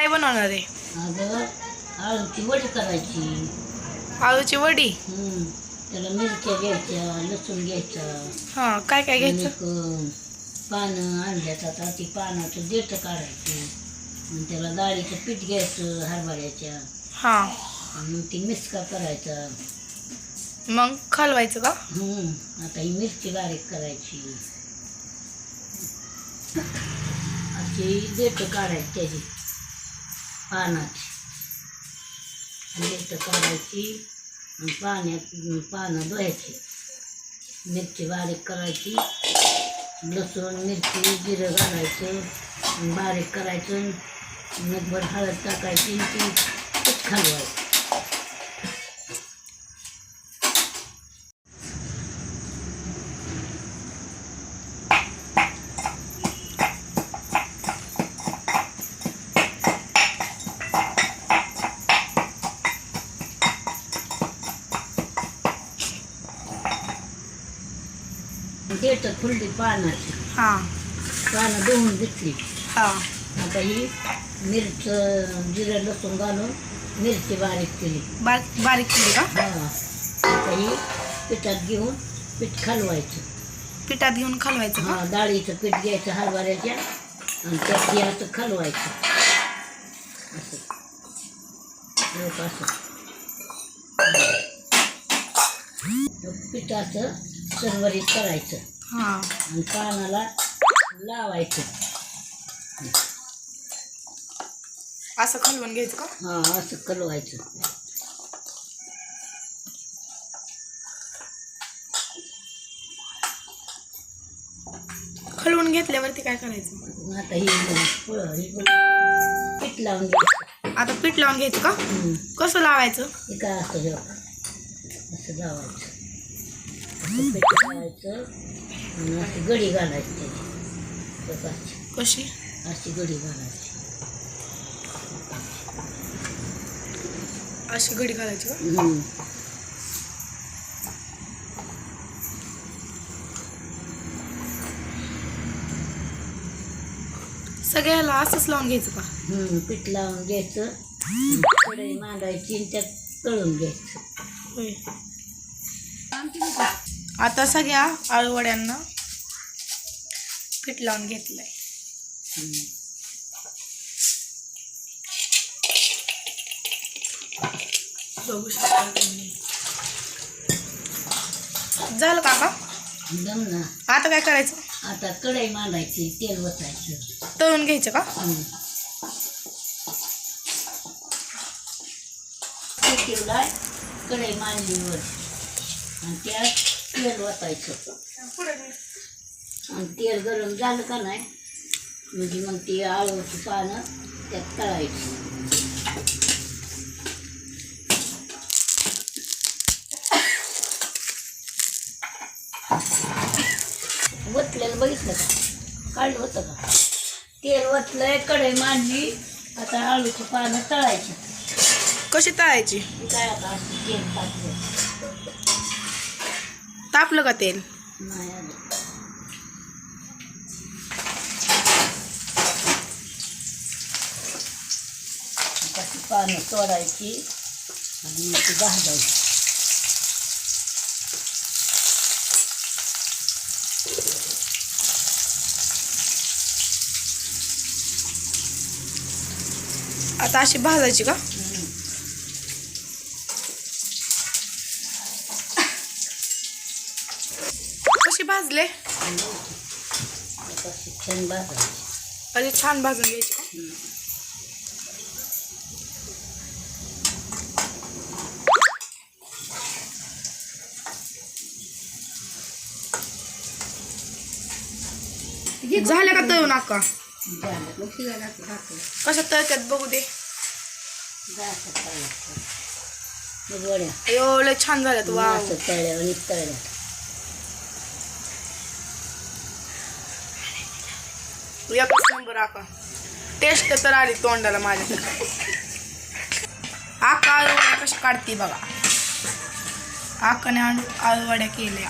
काय बनवणार आहे? अगं आळूची वडी करायची. आळूची वडी? हम्म. त्याला मिरच्या घ्यायच्या लसूण घ्यायचा. हा काय काय घ्यायचं? एक पानं आणल्यात आता ती पानाचं देठ काढायची. आणि त्याला डाळीचं पीठ घ्यायचं हरभऱ्याच्या. हा. आणि मग ती मिसका करायचा. मग खालवायचं का? हम्म. आता ही मिरची बारीक करायची. अशी देठ काढायची त्याची. पानाची देठ काढायची आणि पाण्यात पानं धुवायची. मिरची बारीक करायची लसूण मिरची जिरं घालायचं बारीक करायचं नगभर हळद टाकायची ती पीठ देठ खुलली पानाची हा. पानं धुवून घेतली. हा. आता ही मिरच जिरं लसूण घालून मिरची बारीक केली. बारीक बारीक केली का? हा. आता ही पिठात घेऊन पीठ खालवायचं. पिठात घेऊन खालवायचं हा डाळीचं पीठ घ्यायचं हरभऱ्याच्या आणि त्यात हे असं खालवायचं. असं. असं. पीठ असं सरवरीत करायचं. हा. आणि पानाला लावायचं. असं खालवून घ्यायचं का? हा असं कलवायचं खालवून घेतल्यावरती काय करायचं? आता ही फळं ही पीठ लावून घ्यायचं. आता पीठ लावून घ्यायचं का? हम्म. कसं लावायचं? हे काय असं. असं लावायचं. आणि अशी गडी घालायची त्याची प्रकारची कशी अशी गडी घालायची अशी घडी घालायची का हम्म. सगळ्याला असंच लावून घ्यायचं का हम्म. पीठ लावून घ्यायचं आणि कढई मांडायची आणि त्यात तळून घ्यायचं होय आता सगळ्या आळूवड्यांना पीठ लावून घेतलंय. बघू शकता तुम्ही. झालं काका? ना. आता काय करायचं? आता कढई मांडायची तेल वतायचं. तळून घ्यायचं का? ठेवलाय कढई मांडलीवर आणि त्यात तेल वतायचं. आणि तेल गरम झालं का नाही म्हणजे मग ती आळूची पानं त्यात तळायची. वतलेलं बघितलं का? काढलं होतं का? तेल वतलंय कढई मांडली आता आळूची पानं तळायची. कशी तळायची? काय आता तेल टाकलं. तापलं का तेल पानं तोडायची आणि मग ती भाजायची. आता अशी भाजायची का हम्म. कशी भाजले. छान भाजायची अरे छान भाजून घ्यायची का? का तळून आका? झालं. मग शिजायला टाकलं कशा तळत्यात बघू दे. एवढं छान वाव. असं तळल्या आणि तळल्या एकच नंबर आका. टेस्ट तर आली तोंडाला माझ्या. आका आळूवड्या कशी काढते बघा. आकाने आळू आळूवड्या केल्या.